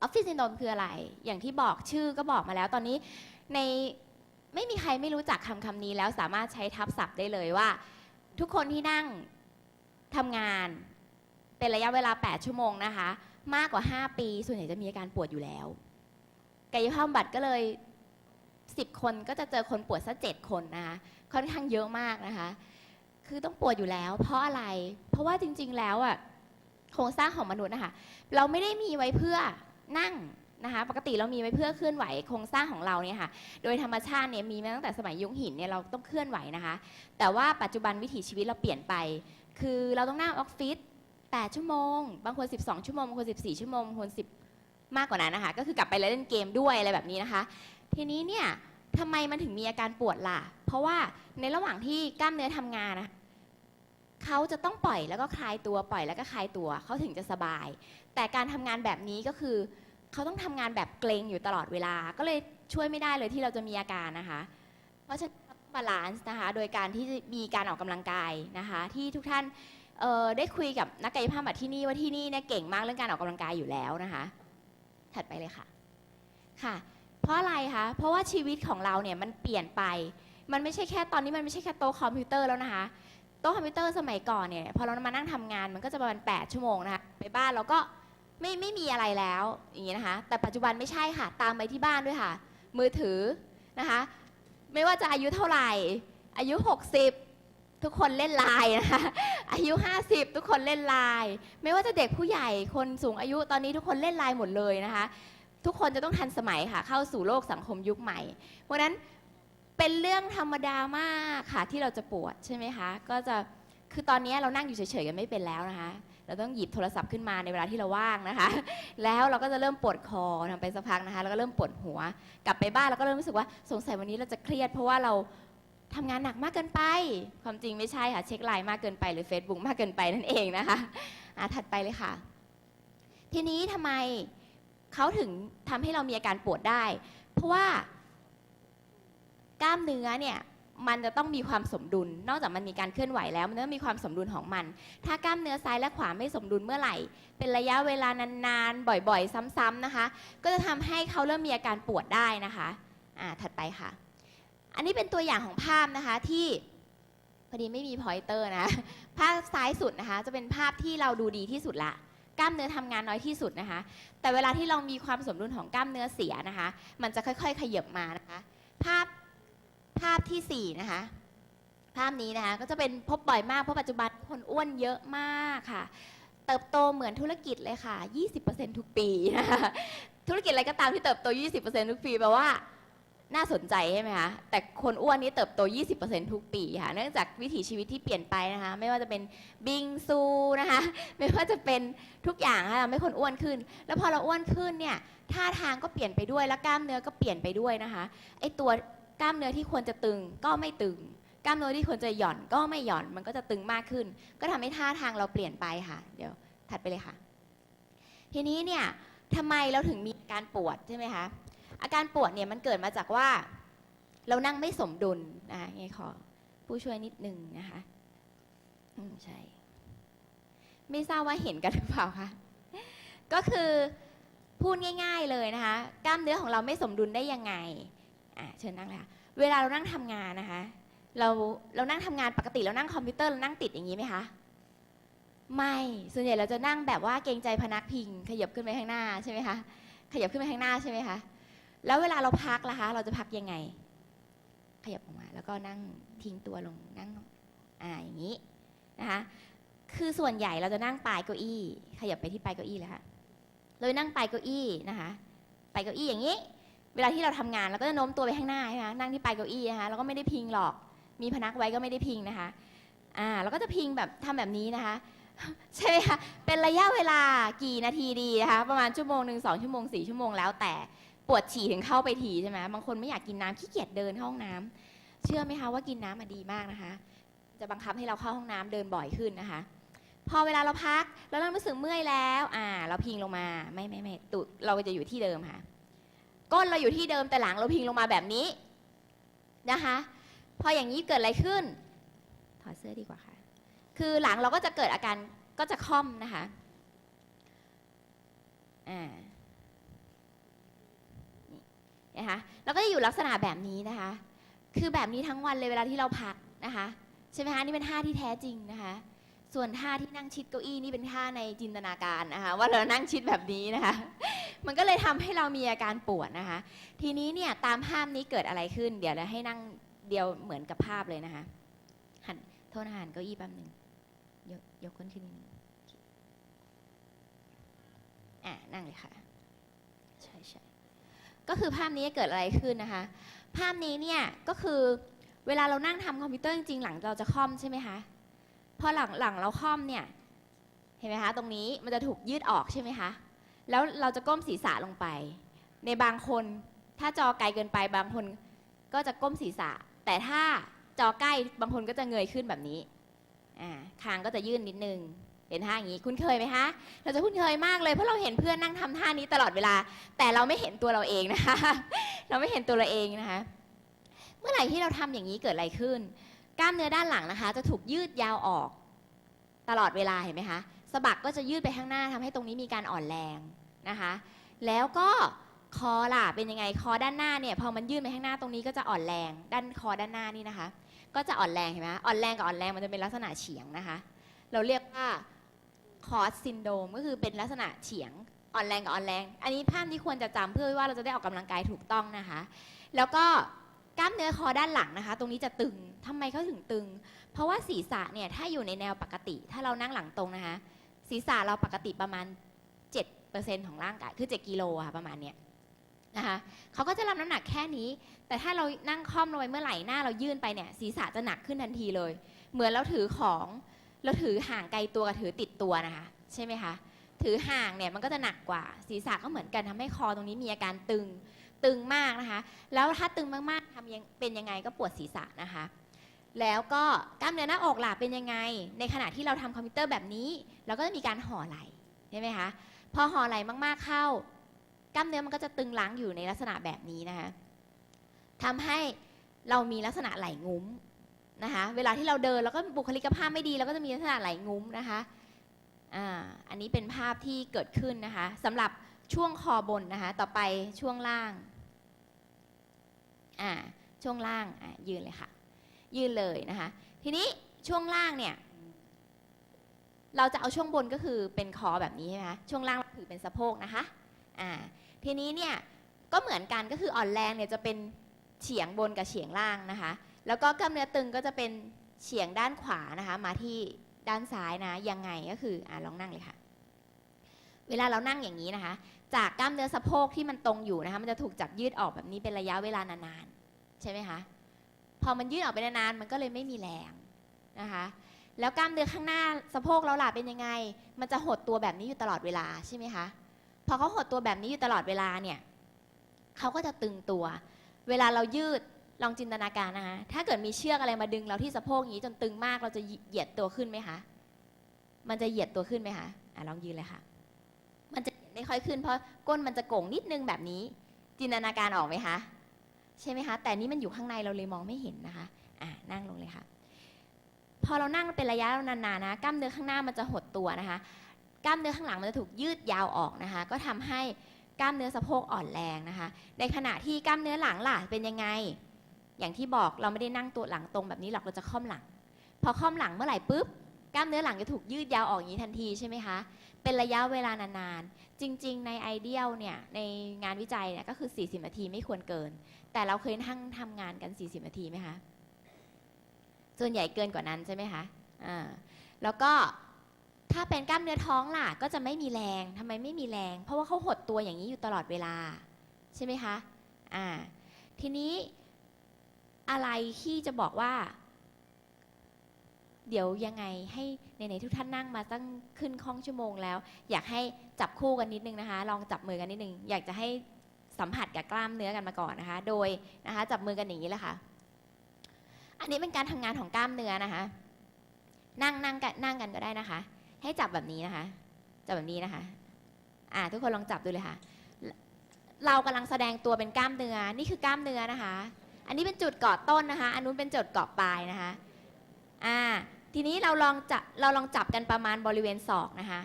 ออฟฟิศซินโดมคืออะไร อย่างที่บอกชื่อก็บอกมาแล้วตอนนี้ในไม่มีใครไม่รู้จักคำคำนี้แล้วสามารถใช้ทับศัพท์ได้เลยว่า ทุกคนที่นั่งทำงานเป็นระยะเวลา 8 ชั่วโมงนะคะ มากกว่า 5 ปี ส่วนใหญ่จะมีอาการปวดอยู่แล้ว กายภาพบำบัดก็เลย 10 คนก็จะเจอคนปวดสักเจ็ดคนนะคะค่อนข้างเยอะมากนะคะ คือต้องปวดอยู่แล้ว เพราะอะไร เพราะว่าจริง ๆ แล้วอะโครงสร้างของมนุษย์นะคะเราไม่ได้มีไว้เพื่อ นั่งนะคะปกติเรามีไว้เพื่อเคลื่อนไหวโครงสร้างของเราเนี่ยค่ะโดยธรรมชาติเนี่ยมีมาตั้งแต่สมัยยุคหินเนี่ยเราต้องเคลื่อนไหวนะคะ แต่ว่าปัจจุบันวิถีชีวิตเราเปลี่ยนไป คือเราต้องนั่งออฟฟิศ8ชั่วโมง บางคน 12 ชั่วโมงบางคน 14 ชั่วโมงบางคน 10 มากกว่านั้นนะคะ ก็คือกลับไปเล่นเกมด้วยอะไรแบบนี้นะคะ ทีนี้เนี่ยทำไมมันถึงมีอาการปวดล่ะ เพราะว่าในระหว่างที่กล้ามเนื้อทำงานนะ เขาจะต้องปล่อยแล้วก็คลายตัวปล่อยแล้วก็คลายตัวเขาถึงจะสบาย แต่การทำงานแบบนี้ก็คือเขาต้องทำงานแบบเกรงอยู่ตลอดเวลา ก็เลยช่วยไม่ได้เลยที่เราจะมีอาการนะคะ เพราะฉะนั้นบาลานซ์นะคะโดยการที่มีการออกกำลังกายนะคะ ที่ทุกท่านได้คุยกับนักกายภาพบำบัดที่นี่ว่าที่นี่เนี่ยเก่งมากเรื่องการออกกำลังกายอยู่แล้วนะคะ ถัดไปเลยค่ะค่ะ เพราะอะไรคะเพราะว่าชีวิตของเราเนี่ยมันเปลี่ยนไป มันไม่ใช่แค่ตอนนี้มันไม่ใช่แค่โต๊ะคอมพิวเตอร์แล้วนะคะ โต๊ะคอมพิวเตอร์สมัยก่อนเนี่ยพอเรามานั่งทำงานมันก็จะประมาณ 8 ชั่วโมงนะคะไปบ้านเราก็ไม่ไม่มีอะไรแล้วอย่างนี้นะคะ แต่ปัจจุบันไม่ใช่ค่ะตามไปที่บ้านด้วยค่ะ มือถือนะคะ ไม่ว่าจะอายุเท่าไหร่ อายุ 60 ทุกคนเล่นไลน์นะคะ อายุ 50 ทุกคนเล่นไลน์ไม่ว่าจะเด็กผู้ใหญ่คนสูงอายุตอนนี้ทุกคนเล่นไลน์หมดเลยนะคะ ทุกคนจะต้องทันสมัยค่ะ เข้าสู่โลกสังคมยุคใหม่ เพราะฉะนั้น เป็นเรื่องธรรมดามากค่ะที่เราจะปวดใช่ไหมคะ ก็จะคือตอนนี้เรานั่งอยู่เฉยๆกันไม่เป็นแล้วนะคะ เราต้องหยิบโทรศัพท์ขึ้นมาในเวลาที่เราว่างนะคะ แล้วเราก็จะเริ่มปวดคอทำไปสักพักนะคะ แล้วก็เริ่มปวดหัว กลับไปบ้านเราก็เริ่มรู้สึกว่าสงสัยวันนี้เราจะเครียด เพราะว่าเราทำงานหนักมากเกินไป ความจริงไม่ใช่ค่ะ เช็คไลน์มากเกินไปหรือ Facebook มากเกินไปนั่นเองนะคะอะถัดไปเลยค่ะ ทีนี้ทำไมเขาถึงทำให้เรามีอาการปวดได้ เพราะว่า กล้ามเนื้อเนี่ยมันจะต้องมีความสมดุล นอกจากมันมีการเคลื่อนไหวแล้ว มันต้องมีความสมดุลของมัน ถ้ากล้ามเนื้อซ้ายและขวาไม่สมดุลเมื่อไหร่ เป็นระยะเวลานานๆ บ่อยๆ ซ้ำๆนะคะ ก็จะทำให้เขาเริ่มมีอาการปวดได้นะคะอ่าถัดไปค่ะ อันนี้เป็นตัวอย่างของภาพนะคะที่พอดีไม่มีพอยเตอร์นะ ภาพซ้ายสุดนะคะ จะเป็นภาพที่เราดูดีที่สุดละกล้ามเนื้อทำงานน้อยที่สุดนะคะ แต่เวลาที่เรามีความสมดุลของกล้ามเนื้อเสียนะคะ มันจะค่อย ๆ ขยับมานะคะ ภาพ ภาพที่สี่นะคะ ภาพนี้นะคะก็จะเป็นพบบ่อยมากเพราะปัจจุบันคนอ้วนเยอะมากค่ะ เติบโตเหมือนธุรกิจเลยค่ะ 20%ทุกปีนะคะธุรกิจอะไรก็ตามที่เติบโต 20%ทุกปีแปลว่าน่าสนใจใช่ไหมคะ แต่คนอ้วนนี่เติบโต 20%ทุกปีค่ะ เนื่องจากวิถีชีวิตที่เปลี่ยนไปนะคะ ไม่ว่าจะเป็นบิงซูนะคะ ไม่ว่าจะเป็นทุกอย่างค่ะทำให้คนอ้วนขึ้น แล้วพอเราอ้วนขึ้นเนี่ย ท่าทางก็เปลี่ยนไปด้วย แล้วกล้ามเนื้อก็เปลี่ยนไปด้วยนะคะ ไอตัว กล้ามเนื้อที่ควรจะตึงก็ไม่ตึง กล้ามเนื้อที่ควรจะหย่อนก็ไม่หย่อน มันก็จะตึงมากขึ้น ก็ทำให้ท่าทางเราเปลี่ยนไปค่ะ เดี๋ยวถัดไปเลยค่ะ ทีนี้เนี่ยทำไมเราถึงมีอาการปวดใช่ไหมคะ อาการปวดเนี่ยมันเกิดมาจากว่า เรานั่งไม่สมดุลนะคะไงขอผู้ช่วยนิดนึงนะคะอืมใช่ ไม่ทราบว่าเห็นกันหรือเปล่าคะ ก็คือพูดง่าย ๆเลยนะคะ กล้ามเนื้อของเราไม่สมดุลได้ยังไง อะเชิญนั่งเลยค่ะเวลาเรานั่งทำงานนะคะ เราเรานั่งทำงานปกติเรานั่งคอมพิวเตอร์เรานั่งติดอย่างนี้ไหมคะไม่ส่วนใหญ่เราจะนั่งแบบว่าเกรงใจพนักพิง ขยับขึ้นไปข้างหน้าใช่ไหมคะขยับขึ้นไปข้างหน้าใช่ไหมคะแล้วเวลาเราพักล่ะคะ เราจะพักยังไง ขยับออกมา แล้วก็นั่งทิ้งตัวลงนั่งอ่าอย่างนี้นะคะคือส่วนใหญ่เราจะนั่งปลายเก้าอี้ ขยับไปที่ปลายเก้าอี้แล้วค่ะเรานั่งปลายเก้าอี้นะคะปลายเก้าอี้อย่างนี้ เวลาที่เราทำงานเราก็จะโน้มตัวไปข้างหน้าใช่ไหมนั่งที่ปลายเก้าอี้นะคะเราก็ไม่ได้พิงหรอก มีพนักไว้ก็ไม่ได้พิงนะคะอ่าเราก็จะพิงแบบทำแบบนี้นะคะใช่ไหมคะเป็นระยะเวลากี่นาทีดีนะคะประมาณชั่วโมงหนึ่งสองชั่วโมงสี่ชั่วโมงแล้วแต่ปวดฉี่ถึงเข้าไปทีใช่ไหมบางคนไม่อยากกินน้ำขี้เกียจเดินเข้าห้องน้ำเชื่อไหมคะว่ากินน้ำมาดีมากนะคะ จะบังคับให้เราเข้าห้องน้ำเดินบ่อยขึ้นนะคะ พอเวลาเราพักแล้วเรารู้สึกเมื่อยแล้ว อ่า เราพิงลงมาไม่ไม่ไม่ตุเราจะอยู่ที่เดิมค่ะ ก้นเราอยู่ที่เดิมแต่หลังเราพิงลงมาแบบนี้นะคะ พออย่างนี้เกิดอะไรขึ้น ถอดเสื้อดีกว่าค่ะ คือหลังเราก็จะเกิดอาการก็จะค่อมนะคะอ่านะคะแล้วก็จะอยู่ลักษณะแบบนี้นะคะ คือแบบนี้ทั้งวันเลยเวลาที่เราพักนะคะ ใช่ไหมคะนี่เป็นท่าที่แท้จริงนะคะ ส่วนท่าที่นั่งชิดเก้าอี้นี่เป็นท่าในจินตนาการนะคะว่าเรานั่งชิดแบบนี้นะคะ มันก็เลยทำให้เรามีอาการปวดนะคะ ทีนี้เนี่ยตามภาพนี้เกิดอะไรขึ้น เดี๋ยวเราให้นั่งเดียวเหมือนกับภาพเลยนะคะหันโทษนะหันเก้าอี้แป๊บหนึ่งยกยกขึ้นขึ้นนิดนึงอะนั่งเลยค่ะใช่ใช่ก็คือภาพนี้เกิดอะไรขึ้นนะคะ ภาพนี้เนี่ยก็คือเวลาเรานั่งทำคอมพิวเตอร์จริงๆหลังเราจะค่อมใช่ไหมคะ พอหลังหลังเราค่อมเนี่ย เห็นไหมคะ ตรงนี้มันจะถูกยืดออกใช่ไหมคะ แล้วเราจะก้มศีรษะลงไป ในบางคนถ้าจอไกลเกินไปบางคนก็จะก้มศีรษะ แต่ถ้าจอใกล้บางคนก็จะเงยขึ้นแบบนี้อ่าคางก็จะยื่นนิดนึงเป็นท่าอย่างนี้คุ้นเคยไหมคะเราจะคุ้นเคยมากเลยเพราะเราเห็นเพื่อนนั่งทำท่านี้ตลอดเวลา แต่เราไม่เห็นตัวเราเองนะคะ เราไม่เห็นตัวเราเองนะคะ เมื่อไหร่ที่เราทำอย่างนี้เกิดอะไรขึ้น กล้ามเนื้อด้านหลังนะคะ จะถูกยืดยาวออกตลอดเวลาเห็นไหมคะสะบักก็จะยืดไปข้างหน้าทำให้ตรงนี้มีการอ่อนแรงนะคะ แล้วก็คอล่ะเป็นยังไงคอด้านหน้าเนี่ยพอมันยืดไปข้างหน้าตรงนี้ก็จะอ่อนแรง ด้านคอด้านหน้านี่นะคะ ก็จะอ่อนแรงเห็นไหมอ่อนแรงกับอ่อนแรงมันจะเป็นลักษณะเฉียงนะคะ เราเรียกว่าคอสซินโดมก็คือเป็นลักษณะเฉียงอ่อนแรงกับอ่อนแรง อันนี้ภาพที่ควรจะจำเพื่อว่าเราจะได้ออกกำลังกายถูกต้องนะคะ แล้วก็ กล้ามเนื้อคอด้านหลังนะคะ ตรงนี้จะตึงทำไมเขาถึงตึง เพราะว่าศีรษะเนี่ยถ้าอยู่ในแนวปกติ ถ้าเรานั่งหลังตรงนะคะ ศีรษะเราปกติประมาณ 7%ของร่างกายคือ 7กิโลค่ะประมาณเนี้ยนะคะเขาก็จะรับน้ำหนักแค่นี้ แต่ถ้าเรานั่งค่อมลงไปเมื่อไหร่หน้าเรายื่นไปเนี่ยศีรษะจะหนักขึ้นทันทีเลย เหมือนเราถือของเราถือห่างไกลตัวกับถือติดตัวนะคะ ใช่ไหมคะ ถือห่างเนี่ยมันก็จะหนักกว่า ศีรษะก็เหมือนกันทำให้คอตรงนี้มีอาการตึงตึงมากนะคะ แล้วถ้าตึงมากๆทำยังเป็นยังไงก็ปวดศีรษะนะคะ แล้วก็กล้ามเนื้อหน้าอกหล่ะเป็นยังไง ในขณะที่เราทำคอมพิวเตอร์แบบนี้เราก็จะมีการห่อไหลใช่ไหมคะพอห่อไหลมากๆเข้ากล้ามเนื้อมันก็จะตึงล้างอยู่ในลักษณะแบบนี้นะคะทำให้เรามีลักษณะไหลงุ้มนะคะ เวลาที่เราเดินแล้วก็บุคลิกภาพไม่ดีเราก็จะมีลักษณะไหลงุ้มนะคะ อ่าอันนี้เป็นภาพที่เกิดขึ้นนะคะสำหรับช่วงคอบนนะคะ ต่อไปช่วงล่างอ่าช่วงล่างอะยืนเลยค่ะ ยืนเลยนะคะ ทีนี้ช่วงล่างเนี่ย เราจะเอาช่วงบนก็คือเป็นคอแบบนี้ใช่ไหมคะช่วงล่างถือเป็นสะโพกนะคะอ่าทีนี้เนี่ยก็เหมือนกันก็คืออ่อนแรงเนี่ยจะเป็นเฉียงบนกับเฉียงล่างนะคะ แล้วก็กล้ามเนื้อตึงก็จะเป็นเฉียงด้านขวานะคะ มาที่ ด้านซ้ายนะ ยังไงก็คืออ่าลองนั่งเลยค่ะ เวลาเรานั่งอย่างนี้นะคะ จากกล้ามเนื้อสะโพกที่มันตรงอยู่นะคะ มันจะถูกจับยืดออกแบบนี้เป็นระยะเวลานานๆ ใช่ไหมคะ พอมันยืดออกไปนานๆ มันก็เลยไม่มีแรงนะคะ แล้วกล้ามเนื้อข้างหน้าสะโพกเราล่ะเป็นยังไง มันจะหดตัวแบบนี้อยู่ตลอดเวลาใช่ไหมคะ พอเขาหดตัวแบบนี้อยู่ตลอดเวลาเนี่ยเขาก็จะตึงตัว เวลาเรายืด ลองจินตนาการนะคะ ถ้าเกิดมีเชือกอะไรมาดึงเราที่สะโพกอย่างนี้จนตึงมาก เราจะเหยียดตัวขึ้นไหมคะ มันจะเหยียดตัวขึ้นไหมคะอะลองยืนเลยค่ะ มันจะไม่ค่อยขึ้นเพราะก้นมันจะโก่งนิดนึงแบบนี้ จินตนาการออกไหมคะ ใช่ไหมคะ แต่นี่มันอยู่ข้างในเราเลยมองไม่เห็นนะคะ อ่านั่งลงเลยค่ะ พอเรานั่งเป็นระยะนานๆนะ กล้ามเนื้อข้างหน้ามันจะหดตัวนะคะ กล้ามเนื้อข้างหลังมันจะถูกยืดยาวออกนะคะ ก็ทำให้กล้ามเนื้อสะโพกอ่อนแรงนะคะ ในขณะที่กล้ามเนื้อหลังล่ะเป็นยังไง อย่างที่บอกเราไม่ได้นั่งตัวหลังตรงแบบนี้หรอกเราจะค่อมหลัง พอค่อมหลังเมื่อไหร่ปุ๊บกล้ามเนื้อหลังจะถูกยืดยาวออกอย่างนี้ทันทีใช่ไหมคะ เป็นระยะเวลานานๆ จริง ๆ ในไอเดียลเนี่ยในงานวิจัยเนี่ยก็คือ 40 นาทีไม่ควรเกิน แต่เราเคยนั่งทำงานกัน 40 นาทีไหมคะ ส่วนใหญ่เกินกว่านั้นใช่ไหมคะอ่าแล้วก็ถ้าเป็นกล้ามเนื้อท้องล่ะก็จะไม่มีแรงทำไมไม่มีแรง เพราะว่าเขาหดตัวอย่างนี้อยู่ตลอดเวลาใช่ไหมคะอ่าทีนี้ อะไรที่จะบอกว่า เดี๋ยวยังไงให้ในทุกท่านนั่งมาตั้งขึ้นคล่องชั่วโมงแล้ว อยากให้จับคู่กันนิดนึงนะคะ ลองจับมือกันนิดนึง อยากจะให้สัมผัสกับกล้ามเนื้อกันมาก่อนนะคะ โดยนะคะจับมือกันอย่างนี้แหละค่ะ อันนี้เป็นการทำงานของกล้ามเนื้อนะคะ นั่งนั่งกันนั่งกันก็ได้นะคะ ให้จับแบบนี้นะคะ จับแบบนี้นะคะ อ่า ทุกคนลองจับดูเลยค่ะ เรากำลังแสดงตัวเป็นกล้ามเนื้อ นี่คือกล้ามเนื้อนะคะ อันนี้เป็นจุดเกาะต้นนะคะ อันนู้นเป็นจุดเกาะปลายนะคะ อ่า ทีนี้เราลองจับ เราลองจับกันประมาณบริเวณศอกนะคะ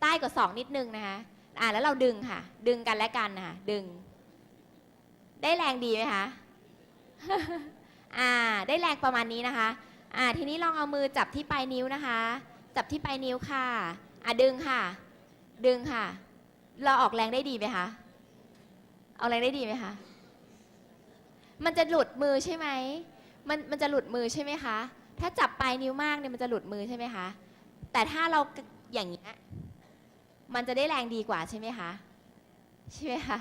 ใต้กว่าศอกนิดนึงนะคะ อ่า แล้วเราดึงค่ะ ดึงกันและกันนะคะ ดึง ได้แรงดีไหมคะ อ่า ได้แรงประมาณนี้นะคะ อ่า ทีนี้ลองเอามือจับที่ปลายนิ้วนะคะ จับที่ปลายนิ้วค่ะ อะดึงค่ะ ดึงค่ะ เราออกแรงได้ดีไหมคะออกแรงได้ดีไหมคะ มันจะหลุดมือใช่ไหมมันมันจะหลุดมือใช่ไหมคะ ถ้าจับปลายนิ้วมากเนี่ยมันจะหลุดมือใช่ไหมคะ แต่ถ้าเราอย่างเงี้ยมันจะได้แรงดีกว่าใช่ไหมคะใช่ไหมคะ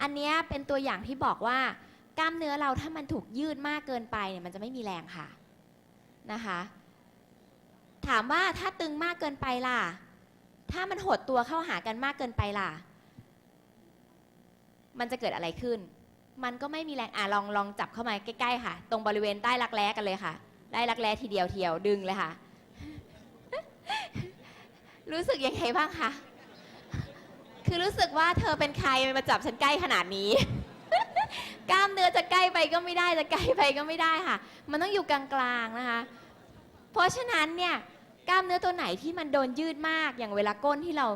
อันเนี้ยเป็นตัวอย่างที่บอกว่ากล้ามเนื้อเราถ้ามันถูกยืดมากเกินไปเนี่ยมันจะไม่มีแรงค่ะนะคะ ถามว่าถ้าตึงมากเกินไปล่ะ ถ้ามันหดตัวเข้าหากันมากเกินไปล่ะ มันจะเกิดอะไรขึ้น มันก็ไม่มีแรงอะลองลองจับเข้ามาใกล้ๆค่ะ ตรงบริเวณใต้รักแร้กันเลยค่ะ ได้รักแร้ทีเดียวเทียวดึงเลยค่ะ รู้สึกยังไงบ้างคะคือรู้สึกว่าเธอเป็นใครมาจับฉันใกล้ขนาดนี้ กล้ามเนื้อจะใกล้ไปก็ไม่ได้จะใกล้ไปก็ไม่ได้ค่ะ มันต้องอยู่กลางๆนะคะ เพราะฉะนั้นเนี่ยกล้ามเนื้อตัวไหนที่มันโดนยืดมากอย่างเวลาก้นที่เรา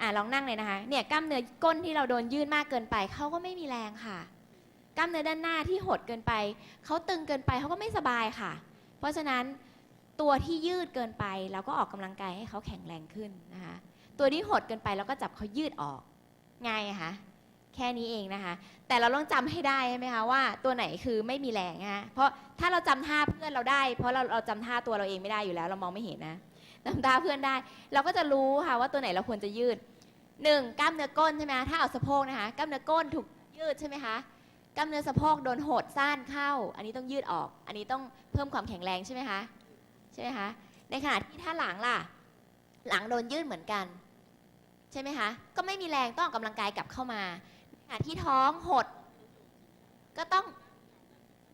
อ่าลองนั่งเลยนะคะ เนี่ยกล้ามเนื้อก้นที่เราโดนยืดมากเกินไปเขาก็ไม่มีแรงค่ะ กล้ามเนื้อด้านหน้าที่หดเกินไป เขาตึงเกินไปเขาก็ไม่สบายค่ะ เพราะฉะนั้นตัวที่ยืดเกินไปเราก็ออกกำลังกายให้เขาแข็งแรงขึ้นนะคะ ตัวที่หดเกินไปเราก็จับเขายืดออกง่ายอะคะแค่นี้เองนะคะ แต่เราต้องจำให้ได้ใช่ไหมคะว่าตัวไหนคือไม่มีแรงนะคะเพราะถ้าเราจำท่าเพื่อนเราได้ เพราะเราเราจำท่าตัวเราเองไม่ได้อยู่แล้ว เรามองไม่เห็นนะจำท่าเพื่อนได้ เราก็จะรู้ค่ะว่าตัวไหนเราควรจะยืดหนึ่งกล้ามเนื้อก้นใช่ไหมถ้าเอาสะโพกนะคะ กล้ามเนื้อก้นถูกยืดใช่ไหมคะ กล้ามเนื้อสะโพกโดนหดสั้นเข้า อันนี้ต้องยืดออก อันนี้ต้องเพิ่มความแข็งแรงใช่ไหมคะใช่ไหมคะในขณะที่ถ้าหลังล่ะ หลังโดนยืดเหมือนกัน ใช่ไหมคะก็ไม่มีแรงต้องออกกำลังกายกลับเข้ามาในขณะที่ท้องหด ก็ต้อง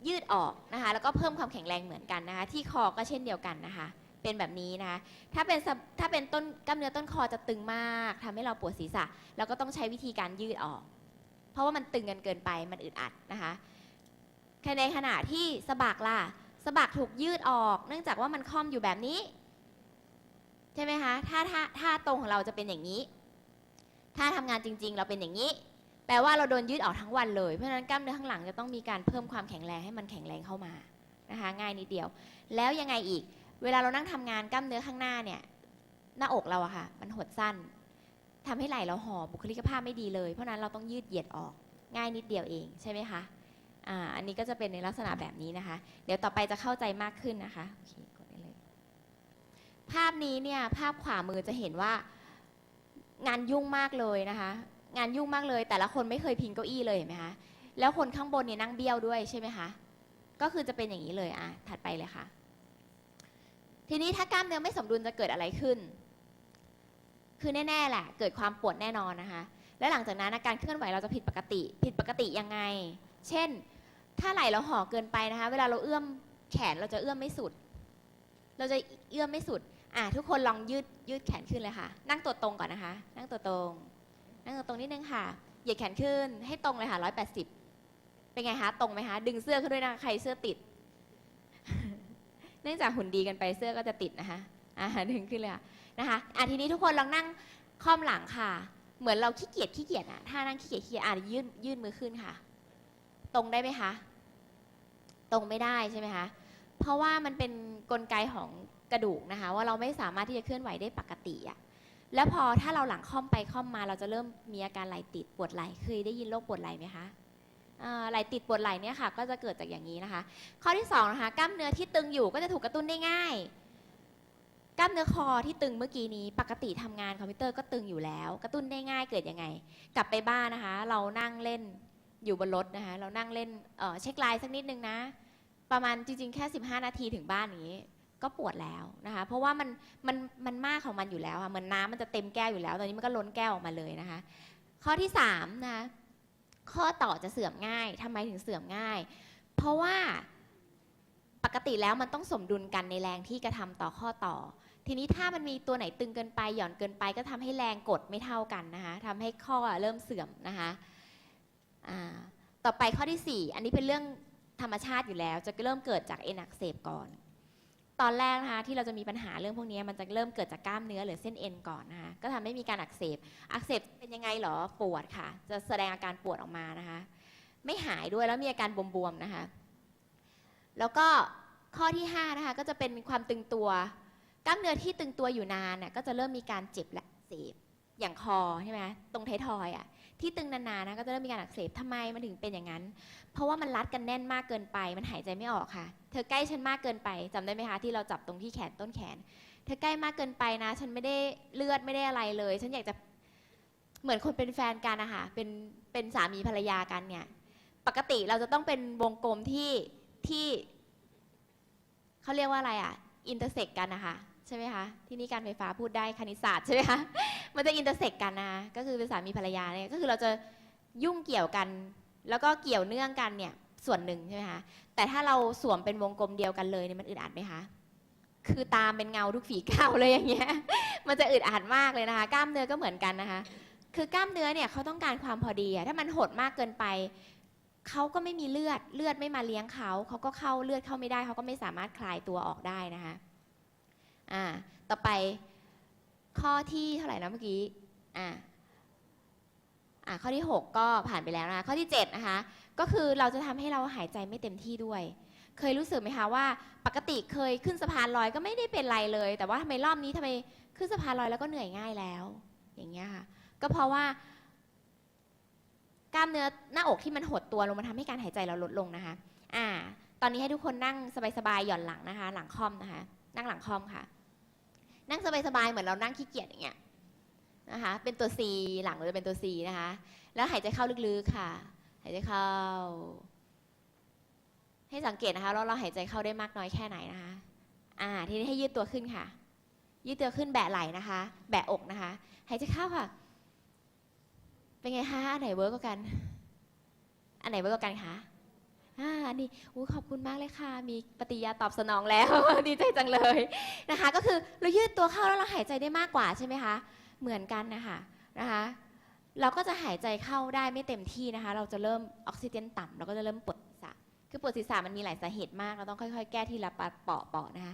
ยืดออกนะคะแล้วก็เพิ่มความแข็งแรงเหมือนกันนะคะ ที่คอก็เช่นเดียวกันนะคะ เป็นแบบนี้นะคะถ้าเป็นถ้าเป็นต้นกล้ามเนื้อต้นคอจะตึงมากทำให้เราปวดศีรษะเราก็ต้องใช้วิธีการยืดออก เพราะว่ามันตึงกันเกินไปมันอึดอัดนะคะในขณะที่สะบักล่ะสะบักถูกยืดออก เนื่องจากว่ามันค่อมอยู่แบบนี้ ใช่ไหมคะถ้าถ้าถ้าตรงของเราจะเป็นอย่างนี้ ถ้าทำงานจริง ๆ เราเป็นอย่างนี้ แปลว่าเราโดนยืดออกทั้งวันเลยเพราะฉะนั้นกล้ามเนื้อข้างหลังจะต้องมีการเพิ่มความแข็งแรงให้มันแข็งแรงเข้ามานะคะง่ายนิดเดียว แล้วยังไงอีก เวลาเรานั่งทำงานกล้ามเนื้อข้างหน้าเนี่ยหน้าอกเราอะค่ะ มันหดสั้น ทำให้ไหล่เราห่อบุคลิกภาพไม่ดีเลย เพราะฉะนั้นเราต้องยืดเหยียดออกง่ายนิดเดียวเองใช่ไหมคะอ่าอันนี้ก็จะเป็นในลักษณะแบบนี้นะคะ เดี๋ยวต่อไปจะเข้าใจมากขึ้นนะคะโอเคกดได้เลย ภาพนี้เนี่ยภาพขวามือจะเห็นว่างานยุ่งมากเลยนะคะ งานยุ่งมากเลย แต่ละคนไม่เคยพิงเก้าอี้เลยเห็นไหมคะแล้วคนข้างบนเนี่ยนั่งเบี้ยวด้วยใช่ไหมคะก็คือจะเป็นอย่างนี้เลยอะถัดไปเลยค่ะ ทีนี้ถ้ากล้ามเนื้อไม่สมดุลจะเกิดอะไรขึ้น คือแน่ๆแหละเกิดความปวดแน่นอนนะคะ และหลังจากนั้นอาการเคลื่อนไหวเราจะผิดปกติ ผิดปกติยังไง เช่น ถ้าไหล่เราห่อเกินไปนะคะ เวลาเราเอื้อมแขนเราจะเอื้อมไม่สุด เราจะเอื้อมไม่สุดอะทุกคนลองยืดยืดแขนขึ้นเลยค่ะ นั่งตัวตรงก่อนนะคะ นั่งตัวตรง นั่งตัวตรงนิดนึงค่ะ เหยียดแขนขึ้นให้ตรงเลยค่ะร้อยแปดสิบเป็นไงคะตรงไหมคะดึงเสื้อขึ้นด้วยนะใครเสื้อติด เนื่องจากหุ่นดีกันไปเสื้อก็จะติดนะคะอ่าดึงขึ้นเลยค่ะ นะคะอะทีนี้ทุกคนลองนั่งค่อมหลังค่ะ เหมือนเราขี้เกียจขี้เกียจอะถ้านั่งขี้เกียจขี้เกียจอะยื่นยื่นมือขึ้นค่ะ ตรงได้ไหมคะตรงไม่ได้ใช่ไหมคะเพราะว่ามันเป็นกลไกของกระดูกนะคะ ว่าเราไม่สามารถที่จะเคลื่อนไหวได้ปกติอะแล้วพอถ้าเราหลังค่อมไปค่อมมา เราจะเริ่มมีอาการไหลติดปวดไหล่เคยได้ยินโรคปวดไหล่ไหมคะไหลติดปวดไหล่เนี่ยค่ะ ก็จะเกิดจากอย่างนี้นะคะ ข้อที่สองนะคะกล้ามเนื้อที่ตึงอยู่ก็จะถูกกระตุ้นได้ง่าย กล้ามเนื้อคอที่ตึงเมื่อกี้นี้ ปกติทำงานคอมพิวเตอร์ก็ตึงอยู่แล้ว กระตุ้นได้ง่ายเกิดยังไง กลับไปบ้านนะคะ เรานั่งเล่นอยู่บนรถนะคะ เรานั่งเล่นเเช็คไลน์สักนิดนึงนะ ประมาณจริง ๆ แค่ 15 นาทีถึงบ้านอย่างนี้ ก็ปวดแล้วนะคะ เพราะว่ามันมันมันมากของมันอยู่แล้วค่ะเหมือนน้ำมันจะเต็มแก้วอยู่แล้ว ตอนนี้มันก็ล้นแก้วออกมาเลยนะคะ ข้อที่3นะคะข้อต่อจะเสื่อมง่ายทำไมถึงเสื่อมง่าย เพราะว่า ปกติแล้วมันต้องสมดุลกันในแรงที่กระทำต่อข้อต่อ ทีนี้ถ้ามันมีตัวไหนตึงเกินไปหย่อนเกินไปก็ทำให้แรงกดไม่เท่ากันนะคะทำให้ข้อเริ่มเสื่อมนะคะต่อไปข้อที่ 4 อันนี้เป็นเรื่องธรรมชาติอยู่แล้ว จะเริ่มเกิดจากเอ็นอักเสบก่อน ตอนแรกนะคะที่เราจะมีปัญหาเรื่องพวกนี้มันจะเริ่มเกิดจากกล้ามเนื้อหรือเส้นเอ็นก่อนนะคะก็ทำให้มีการอักเสบ อักเสบเป็นยังไงเหรอปวดค่ะ จะแสดงอาการปวดออกมานะคะ ไม่หายด้วยแล้วมีอาการบวมๆนะคะ แล้วก็ข้อที่5นะคะก็จะเป็นความตึงตัว กล้ามเนื้อที่ตึงตัวอยู่นานน่ะก็จะเริ่มมีการเจ็บและเสบอย่างคอใช่ไหมตรงไทยทอยอะที่ตึงนานๆนะก็จะเริ่มมีการอักเสบทำไมมันถึงเป็นอย่างนั้น เพราะว่ามันรัดกันแน่นมากเกินไป มันหายใจไม่ออกค่ะ เธอใกล้ฉันมากเกินไปจำได้ไหมคะที่เราจับตรงที่แขนต้นแขน เธอใกล้มากเกินไปนะ ฉันไม่ได้เลือดไม่ได้อะไรเลย ฉันอยากจะเหมือนคนเป็นแฟนกันนะคะเป็นเป็นสามีภรรยากันเนี่ย ปกติเราจะต้องเป็นวงกลมที่ ที่เขาเรียกว่าอะไรอะอินเตอร์เซกกันนะคะใช่ไหมคะที่นี่การไฟฟ้าพูดได้คณิตศาสตร์ใช่ไหมคะมันจะอินเตอร์เซกกันนะคะก็คือเป็นสามีภรรยาเนี่ยก็คือเราจะยุ่งเกี่ยวกัน แล้วก็เกี่ยวเนื่องกันเนี่ยส่วนหนึ่งใช่ไหมคะแต่ถ้าเราสวมเป็นวงกลมเดียวกันเลยเนี่ยมันอึดอัดไหมคะคือตามเป็นเงาทุกฝีก้าวเลยอย่างเงี้ยมันจะอึดอัดมากเลยนะคะ กล้ามเนื้อก็เหมือนกันนะคะ คือกล้ามเนื้อเนี่ยเขาต้องการความพอดีอะถ้ามันหดมากเกินไป เขาก็ไม่มีเลือดเลือดไม่มาเลี้ยงเขาเขาก็เข้าเลือดเข้าไม่ได้เขาก็ไม่สามารถคลายตัวออกได้นะคะอ่าต่อไปข้อที่เท่าไหร่นะเมื่อกี้อ่าอ่าข้อที่ 6 ก็ผ่านไปแล้วนะคะข้อที่7นะคะก็คือเราจะทำให้เราหายใจไม่เต็มที่ด้วย เคยรู้สึกไหมคะว่า ปกติเคยขึ้นสะพานลอยก็ไม่ได้เป็นไรเลย แต่ว่าทำไมรอบนี้ทำไมขึ้นสะพานลอยแล้วก็เหนื่อยง่ายแล้ว อย่างเงี้ยค่ะก็เพราะว่า กล้ามเนื้อหน้าอกที่มันหดตัวลงมันทำให้การหายใจเราลดลงนะคะ อ่า ตอนนี้ให้ทุกคนนั่งสบายๆหย่อนหลังนะคะ หลังคอมนะคะ นั่งหลังคอมค่ะ นั่งสบายๆเหมือนเรานั่งขี้เกียจอย่างเงี้ยนะคะ เป็นตัว C หลังเราจะเป็นตัว C นะคะ แล้วหายใจเข้าลึกๆค่ะ หายใจเข้า ให้สังเกตนะคะว่าเราหายใจเข้าได้มากน้อยแค่ไหนนะคะ อ่า ทีนี้ให้ยืดตัวขึ้นค่ะ ยืดตัวขึ้นแบะไหล่นะคะ แบะอกนะคะ หายใจเข้าค่ะ เป็นไงคะอันไหนเวิร์กกว่ากัน อันไหนเวิร์กกว่ากันคะอ่าอันนี้อู้ขอบคุณมากเลยค่ะ มีปฏิยาตอบสนองแล้ว ดีใจจังเลยนะคะ ก็คือเรายืดตัวเข้าแล้วเราหายใจได้มากกว่าใช่ไหมคะ เหมือนกันนะคะนะคะ เราก็จะหายใจเข้าได้ไม่เต็มที่นะคะ เราจะเริ่มออกซิเจนต่ำเราก็จะเริ่มปวดศีรษะ คือปวดศีรษะมันมีหลายสาเหตุมาก เราต้องค่อยๆ แก้ทีละปะเปาะๆนะคะ